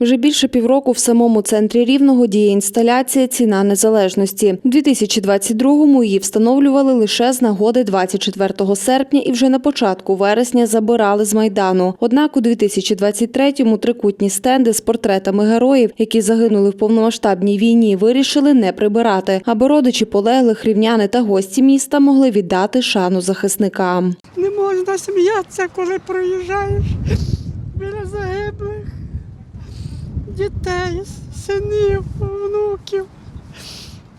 Вже більше півроку в самому центрі Рівного діє інсталяція Ціна незалежності. У 2022-му її встановлювали лише з нагоди 24 серпня і вже на початку вересня забирали з майдану. Однак у 2023-му трикутні стенди з портретами героїв, які загинули в повномасштабній війні, вирішили не прибирати, аби родичі полеглих рівняни та гості міста могли віддати шану захисникам. Не можна сміятися, коли проїжджаєш біля загиблих дітей, синів, внуків,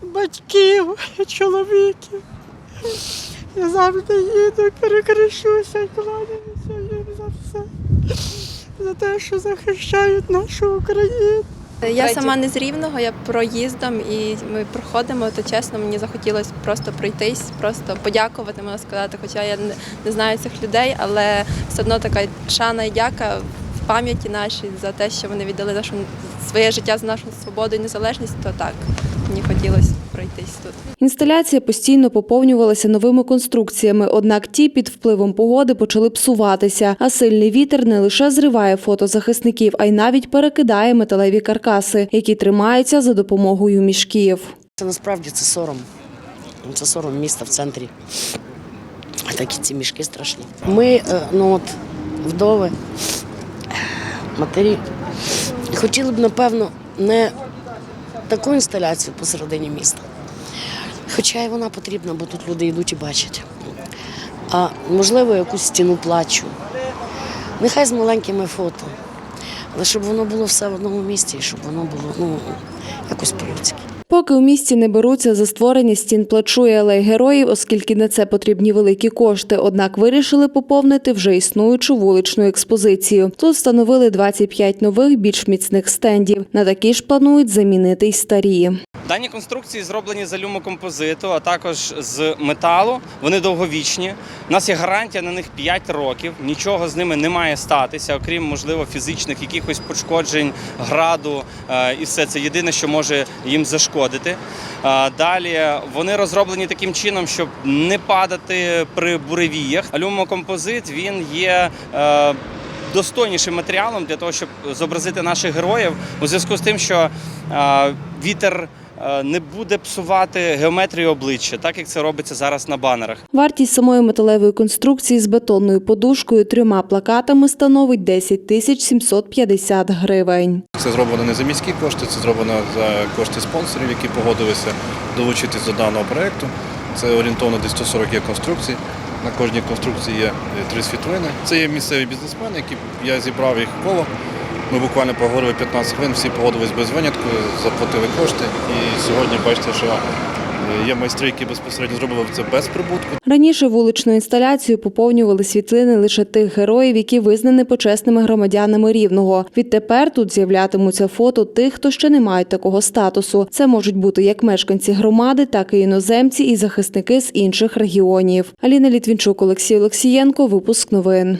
батьків, чоловіків. Я завжди їду, перекрещуся і кланяюся їм за все, за те, що захищають нашу Україну. Я сама не з рівного, я проїздом і ми проходимо, то чесно, мені захотілося просто пройтись, просто подякувати, можна сказати. Хоча я не, знаю цих людей, але все одно така шана і дяка в пам'яті нашій за те, що вони віддали нашу своє життя за нашу свободу і незалежність, то так мені хотілося пройтись тут. Інсталяція постійно поповнювалася новими конструкціями, однак ті під впливом погоди почали псуватися. А сильний вітер не лише зриває фото захисників, а й навіть перекидає металеві каркаси, які тримаються за допомогою мішків. Це насправді це сором. Це сором міста в центрі. А такі ці мішки страшні. Ми, е, ну от, вдови, матері, хотіли б, напевно, не таку інсталяцію посередині міста. Хоча і вона потрібна, бо тут люди йдуть і бачать. А можливо, якусь стіну плачу. Нехай з маленькими фото. Але щоб воно було все в одному місці, і щоб воно було ну, якось по-людськи. Поки у місті не беруться за створення стін плачу і алей героїв, оскільки на це потрібні великі кошти. Однак вирішили поповнити вже існуючу вуличну експозицію. Тут встановили 25 нових, більш міцних стендів. На такі ж планують замінити й старі. Дані конструкції зроблені з алюмокомпозиту, а також з металу. Вони довговічні. У нас є гарантія на них 5 років. Нічого з ними не має статися, окрім можливо фізичних якихось пошкоджень, граду е, і все це єдине, що може їм зашкодити. Е, Далі вони розроблені таким чином, щоб не падати при буревіях. Алюмокомпозит він є. е, Достойнішим матеріалом для того, щоб зобразити наших героїв у зв'язку з тим, що е, вітер не буде псувати геометрію обличчя, так як це робиться зараз на банерах. Вартість самої металевої конструкції з бетонною подушкою, трьома плакатами становить 10 тисяч 750 гривень. Це зроблено не за міські кошти, це зроблено за кошти спонсорів, які погодилися долучитись до даного проєкту. Це орієнтовно десь 140 є конструкцій. На кожній конструкції є е, три світлини. Це є місцеві бізнесмени, які я зібрав їх в коло. Ми буквально поговорили 15 хвилин, всі погодились без винятку, заплатили кошти. І сьогодні бачите, що е, є майстри, які безпосередньо зробили це без прибутку. Раніше вуличну інсталяцію поповнювали світлини лише тих героїв, які визнані почесними громадянами рівного. Відтепер тут з'являтимуться фото тих, хто ще не мають такого статусу. Це можуть бути як мешканці громади, так і іноземці і захисники з інших регіонів. Аліна Літвінчук, Олексій Олексієнко. Випуск новин.